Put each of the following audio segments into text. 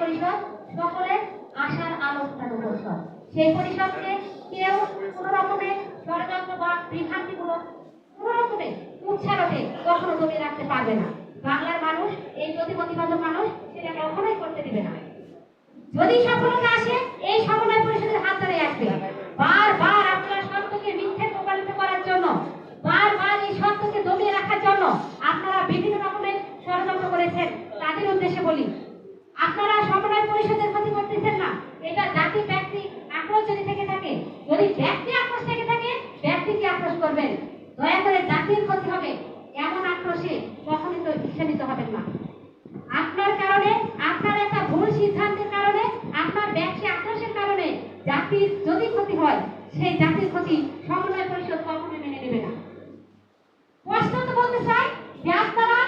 পরিষদ সকলের আশার আলো ফোটানো পরিষদ সেই পরিষদকে কেউ কোনো রকমের ষড়যন্ত্র বা বিভ্রান্তিমূলক কোনো রকমের উৎসারতে কখনো দমিয়ে রাখতে পারবে না। বাংলার মানুষ, এই প্রতিবন্ধী মানুষ সেটা কখনোই করতে দিবে না। যদি সফলতা আসে, এই সমন্বয় পরিষদের হাত ধরে আসবে। বারবার আপনার সত্যকে মিথ্যে প্রমাণিত করার জন্য, বারবার এই সত্যকে দমিয়ে রাখার জন্য আপনারা বিভিন্ন রকমের ষড়যন্ত্র করেছেন। তাদের উদ্দেশ্যে বলি আপনারা সমন্বয় পরিষদের ক্ষতি করতেছেন না। এটা জাতি, ব্যক্তি আক্রোশ যদি থেকে থাকে, যদি ব্যক্তি আক্রোশ থেকে থাকে ব্যক্তিকে আক্রোশ করবেন? দয়া করে জাতির ক্ষতি হবে এমন আক্রোশে কখনই তো ঈর্ষান্বিত হবেন না। আপনার কারণে, আপনার একটা ভুল সিদ্ধান্তের কারণে, আপনার ব্যবসা আক্রোশের কারণে জাতির যদি ক্ষতি হয়, সেই জাতির ক্ষতি সমন্বয় পরিষদ কখনোই মেনে নেবে না স্পষ্টত বলতে চাই যে আপনারা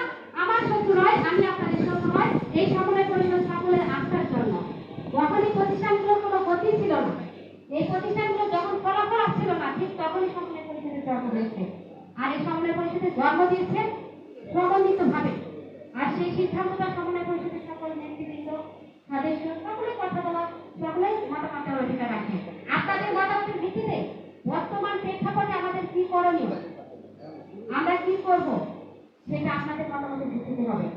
আমার শত্রু নয় আমি আপনাদের শত্রু নয় এই সমন্বয় পরিষদ সকলের আস্থার জন্য যখনই প্রতিষ্ঠানগুলোর কোনো গতি ছিল না এই প্রতিষ্ঠানগুলো যখন ফলাফল আসছিল না, ঠিক তখনই সমন্বয় পরিষদের জন্ম হয়েছে। আর এই সমন্বয় পরিষদের জন্ম দিয়েছে সমন্বিত ভাবে আর সেই সিদ্ধান্তটা সমন্বয় পরিষদের সকল নেতৃবৃন্দ, সদস্য, সকলে কথা বলা সকলে মতামত দেওয়ার অধিকার রাখে আপনাদের মতামতের ভিত্তিতে বর্তমান প্রেক্ষাপটে আমাদের কি করণীয়? আমরা কি করব? সেটা আপনাদের মতামতের ভিত্তিতে হবে।